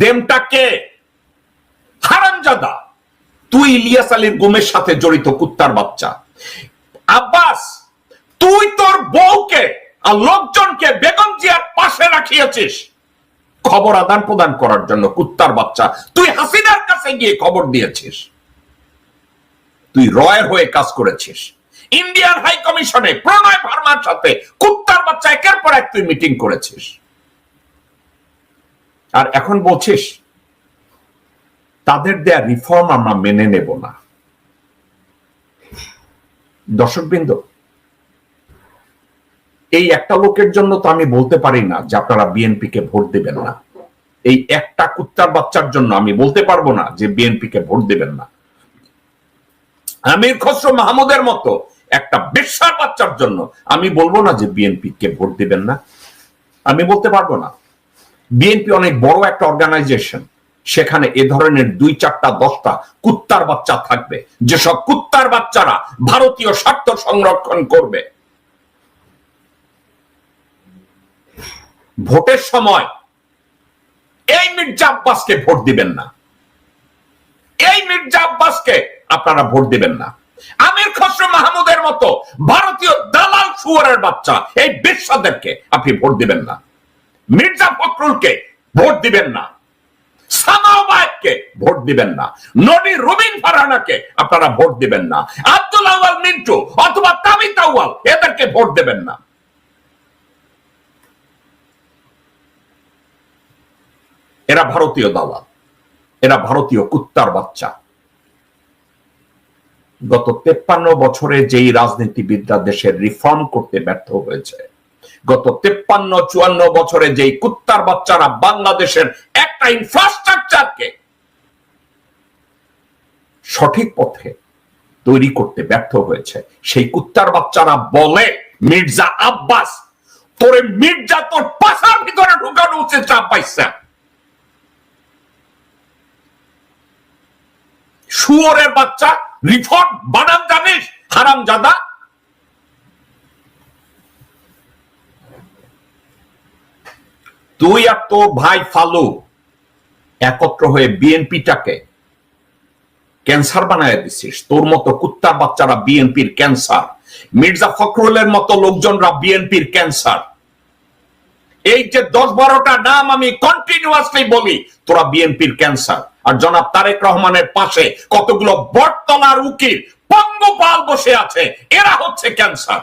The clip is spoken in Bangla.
দেমটা কে? হারামজাদা। তুই ইলিয়াস আলীর গুমের সাথে জড়িত কুত্তার বাচ্চা। আব্বাস, তুই তোর বউকে আর লোকজনকে বেগম জিয়ার পাশে রাখিয়েছিস। খবর আদান প্রদান করার জন্য কুত্তার বাচ্চা তুই হাসিনার কাছে গিয়ে খবর দিয়েছিস। তুই রয়ের হয়ে কাজ করেছিস। ইন্ডিয়ান হাই কমিশনে প্রণয় ভার্মার সাথে কুত্তার বাচ্চা একের পর এক তুই মিটিং করেছিস। আর এখন বলছিস, তাদের দেয়া রিফর্ম আমরা মেনে নেব না। দর্শকবৃন্দ, এই একটা লোকের জন্য তো আমি বলতে পারি না যে আপনারা বিএনপি কে ভোট দেবেন না। এই একটা কুত্তার বাচ্চার জন্য আমি বলতে পারব না যে বিএনপি কে ভোট দেবেন না। আমির খসরু মাহমুদের মতো একটা বেশ্যার বাচ্চার জন্য আমি বলব না যে বিএনপি কে ভোট দিবেন না। আমি বলতে পারব না। বিএনপি অনেক বড় একটা অর্গানাইজেশন সেখানে এ ধরনের দুই চারটা, দশটা কুত্তার বাচ্চা থাকবে। যেসব কুত্তার বাচ্চারা ভারতীয় স্বার্থ সংরক্ষণ করবে। ভোটের সময় এই মির্জা আব্বাসকে ভোট দিবেন না। এই মির্জা আব্বাসকে আপনারা ভোট দিবেন না। আমির খসরু মাহমুদের মতো ভারতীয় দালাল সুয়ারের বাচ্চা, এই বিশ্বাদেরকে আপনি ভোট দিবেন না। মির্জা ফখরুলকে ভোট দিবেন না। সামাওয়াতকে ভোট দিবেন না। নবী রুবিন ফারানাকে আপনারা ভোট দিবেন না। আব্দুল মিন্টু অথবা এদেরকে ভোট দেবেন না। এরা ভারতীয় দালাল। এরা ভারতীয় কুত্তার বাচ্চা। গত তেপ্পান্ন বছরে যেই রাজনীতিবিদরা দেশের রিফর্ম করতে ব্যর্থ হয়েছে গত তেপ্পান্ন, চুয়ান্ন বছরে যেই কুত্তার বাচ্চারা বাংলাদেশের একটা ইনফ্রাস্ট্রাকচারকে সঠিক পথে তৈরি করতে ব্যর্থ হয়েছে, সেই কুত্তার বাচ্চারা বলে, মির্জা আব্বাস, তোরে মির্জা তোর পাশার ভিতরে ঢুকানো উচিত চাপ পাইছে। শুয়োরের বাচ্চা রিফর্ম বানাম জানিস হারাম জাদা তুই আর তোর ভাই ফালু একত্র হয়ে বিএনপিটাকে ক্যান্সার বানায় দিছিস। তোর মতো কুত্তার বাচ্চারা বিএনপির ক্যান্সার। মির্জা ফখরুলের মতো লোকজনরা বিএনপির ক্যান্সার। এই যে দশ বারোটা নাম আমি কন্টিনিউয়াসলি বলি, তোরা বিএনপির ক্যান্সার। আর জনাব তারেক রহমানের পাশে কতগুলো বটতলার উকিল পঙ্গপাল বসে আছে। এরা হচ্ছে ক্যান্সার।